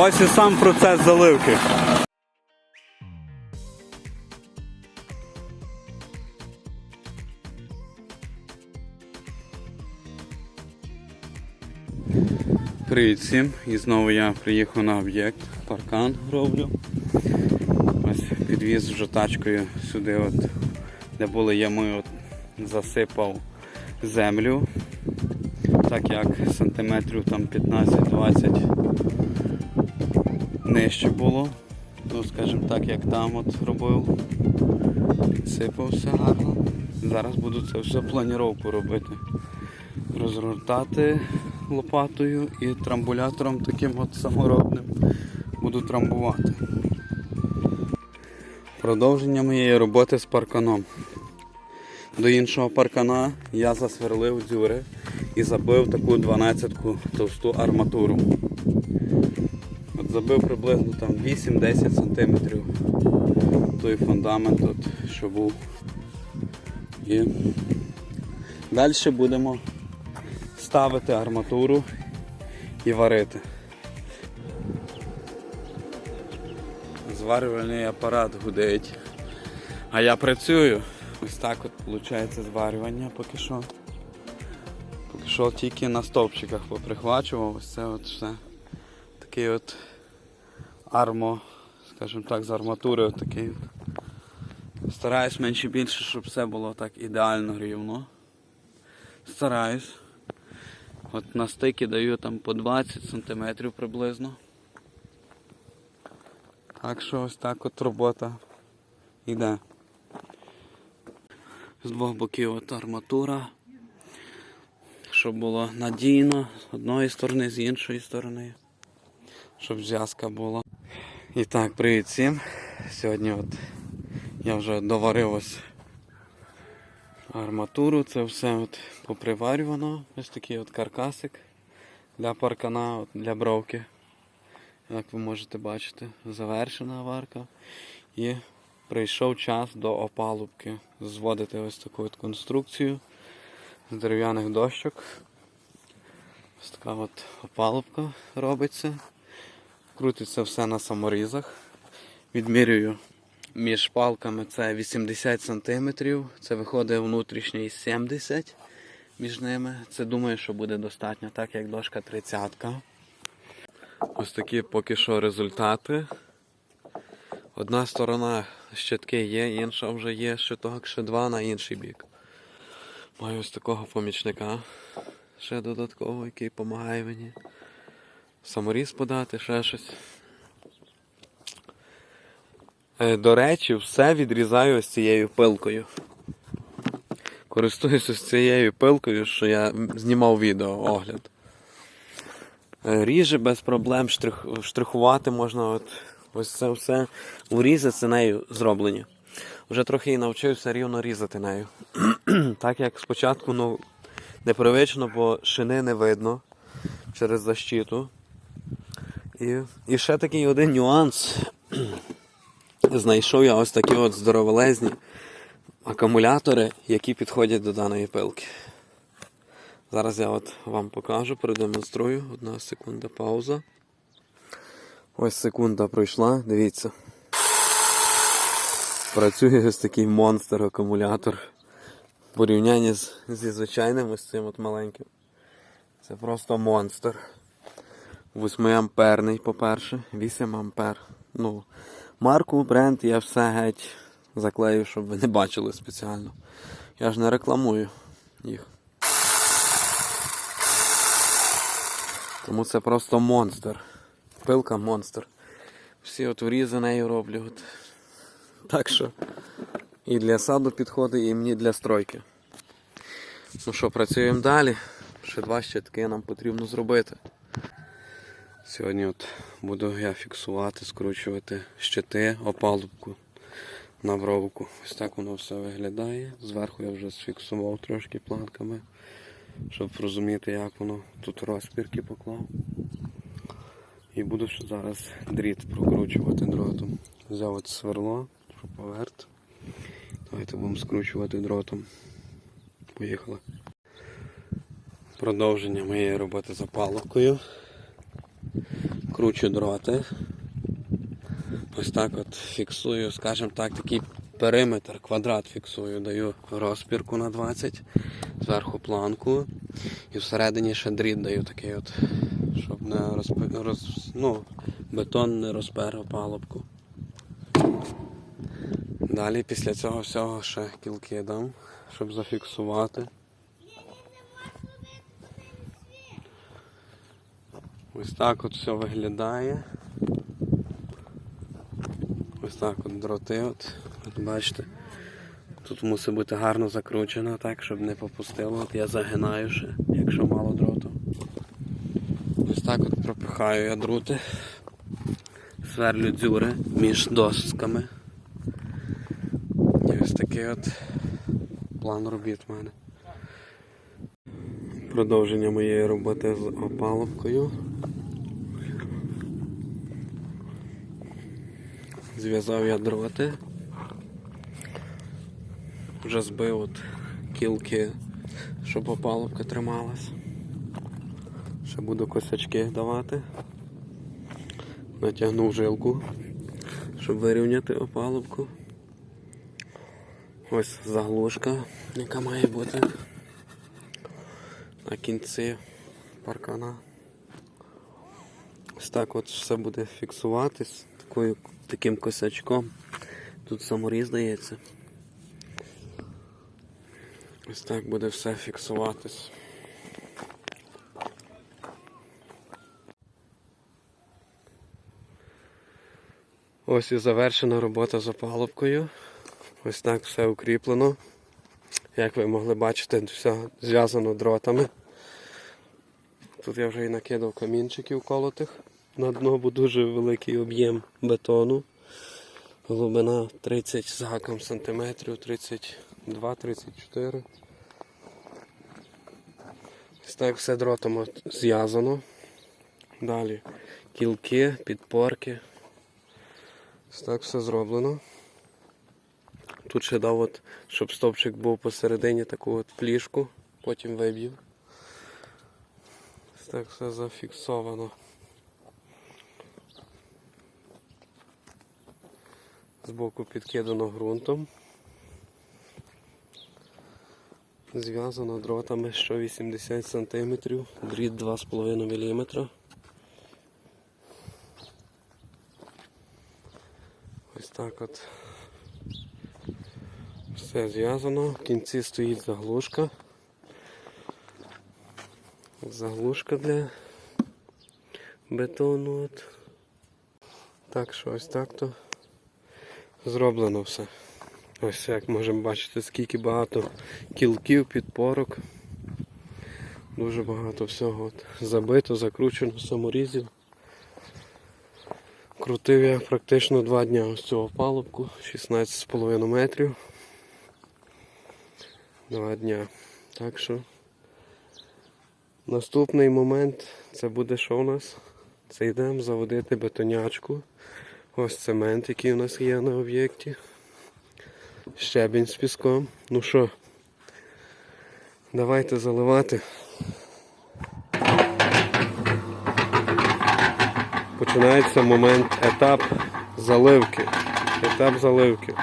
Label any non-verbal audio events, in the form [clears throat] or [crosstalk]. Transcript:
Ось і сам процес заливки. Привіт всім! І знову я приїхав на об'єкт, паркан роблю. Ось підвіз вже тачкою сюди, от, де були ями, от, засипав землю. Так як сантиметрів там 15-20 нижче було. Ну, скажімо так, як там от робив. Сипав все гарно. Зараз буду це все планіровку робити. Розгортати лопатою і трамбулятором таким от саморобним буду трамбувати. Продовження моєї роботи з парканом. До іншого паркана я засверлив дзюри і забив таку 12-ку товсту арматуру. Забив приблизно там 8-10 см той фундамент, от, що був. І далі будемо ставити арматуру і варити. Зварювальний апарат гудить. А я працюю. Ось так от виходить зварювання поки що. Поки що тільки на стовпчиках поприхвачував. Ось це от все. Такий от армо, скажімо так, з арматури от такий. от. Стараюсь менше більше, щоб все було так ідеально рівно. Стараюсь. От на стики даю там по 20 см приблизно. Так що ось так от робота йде. З двох боків от арматура. Щоб було надійно з одної сторони, з іншої сторони. Щоб зв'язка була. І так, привіт всім. Сьогодні от я вже доварив ось арматуру, це все от поприварювано. Ось такий от каркасик для паркана, от для бровки. Як ви можете бачити, завершена варка. І прийшов час до опалубки. Зводити ось таку от конструкцію з дерев'яних дощок. Ось така от опалубка робиться. Крутиться все на саморізах. Відмірюю між палками це 80 см, це виходить внутрішній 70 між ними. Це думаю, що буде достатньо, так як дошка 30 -ка. Ось такі поки що результати. Одна сторона щитки є, інша вже є щиток, ще два на інший бік. Маю ось такого помічника ще додатково, який допомагає мені. Саморіз подати, ще щось. Е, До речі, все відрізаю ось цією пилкою. Користуюсь ось цією пилкою, що я знімав відео огляд. Е, Ріже без проблем, штрих, штрихувати можна от, ось це все. Урізи нею зроблені. Вже трохи і навчився рівно різати нею. [clears throat] так як спочатку ну, непривично, бо шини не видно через защиту. І, і ще такий один нюанс. [clears throat] Знайшов я ось такі от здоровелезні акумулятори, які підходять до даної пилки. Зараз я от вам покажу, продемонструю. Одна секунда пауза. Ось секунда пройшла, дивіться. Працює ось такий монстр акумулятор. В порівнянні з, зі звичайним ось цим от маленьким. Це просто монстр. 8 амперний, по-перше, 8 ампер. Ну, марку, бренд я все геть заклею, щоб ви не бачили спеціально. Я ж не рекламую їх. Тому це просто монстр. Пилка монстр. Всі от врізи нею роблю. От. Так що і для саду підходить, і мені для стройки. Ну що, працюємо далі. Ще два щитки нам потрібно зробити. Сьогодні от буду я фіксувати, скручувати щити, опалубку на бровку. Ось так воно все виглядає. Зверху я вже сфіксував трошки планками, щоб розуміти, як воно тут розпірки поклав. І буду зараз дріт прокручувати дротом. Взяв от сверло, шуповерт. Давайте будемо скручувати дротом. Поїхали. Продовження моєї роботи з опалубкою. Закручу дроти. Ось так от фіксую, скажімо так, такий периметр, квадрат фіксую, даю розпірку на 20, зверху планку і всередині ще дріт даю такий от, щоб не розпи... роз... ну, бетон не розпер опалубку. Далі після цього всього ще кілки дам, щоб зафіксувати. Ось так от все виглядає. Ось так от дроти. От, от бачите. Тут мусить бути гарно закручено, так, щоб не попустило. От я загинаю ще, якщо мало дроту. Ось так от пропихаю я друти. Сверлю дзюри між досками. І ось такий от план робіт в мене. Продовження моєї роботи з опалубкою. Зв'язав я дроти. Вже збив от кілки, щоб опалубка трималась. Ще буду косячки давати. Натягнув жилку, щоб вирівняти опалубку. Ось заглушка, яка має бути на кінці паркана. Ось так от все буде фіксуватись такою, таким косячком. Тут саморіз здається. Ось так буде все фіксуватись. Ось і завершена робота з опалубкою. Ось так все укріплено. Як ви могли бачити, все зв'язано дротами. Тут я вже і накидав камінчиків колотих на дно, бо дуже великий об'єм бетону. Глибина 30 з гаком сантиметрів, 32-34. Ось так все дротом зв'язано. Далі кілки, підпорки. Ось так все зроблено. Тут ще дав, от, щоб стовпчик був посередині таку от плішку, потім. Ось так все зафіксовано. Збоку підкидано ґрунтом. Зв'язано дротами 180 см, дріт 2,5 мм. Ось так от. Все зв'язано, в кінці стоїть заглушка. Заглушка для бетону. От. Так що ось так то зроблено все. Ось як можемо бачити, скільки багато кілків, підпорок. Дуже багато всього от забито, закручено, саморізів. Крутив я практично два дні ось цього палубку, 16,5 метрів. Два дня. Так що наступний момент це буде що у нас? Це йдемо заводити бетонячку. Ось цемент, який у нас є на об'єкті. Щебінь з піском. Ну що, давайте заливати. Починається момент етап заливки. Етап заливки.